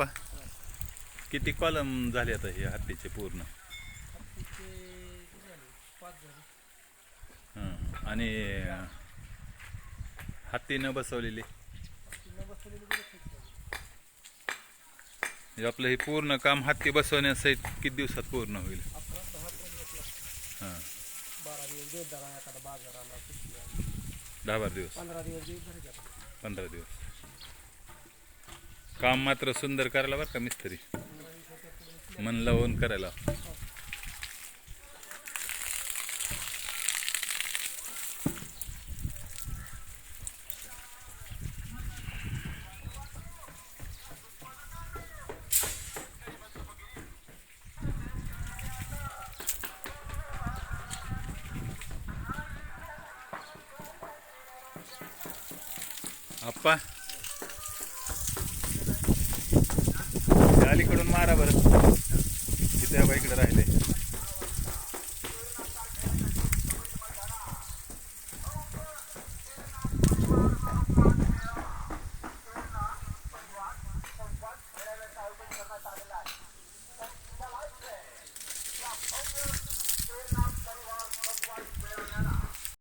आप्पा किती कॉलम झाले आता हे हत्तीचे पूर्ण हं. आणि हत्ती न बसवलेली आपलं हे पूर्ण काम हत्ती बसवण्यासहित किती दिवसात पूर्ण होईल दहा. हां बारा दिवस. दहा बारा. पंधरा दिवस काम मात्र सुंदर करायला बरं का मिस्त्री? मन लावून करायला. आप्पा अलीकडून मारा बरं. तिथे इकडे राहिले.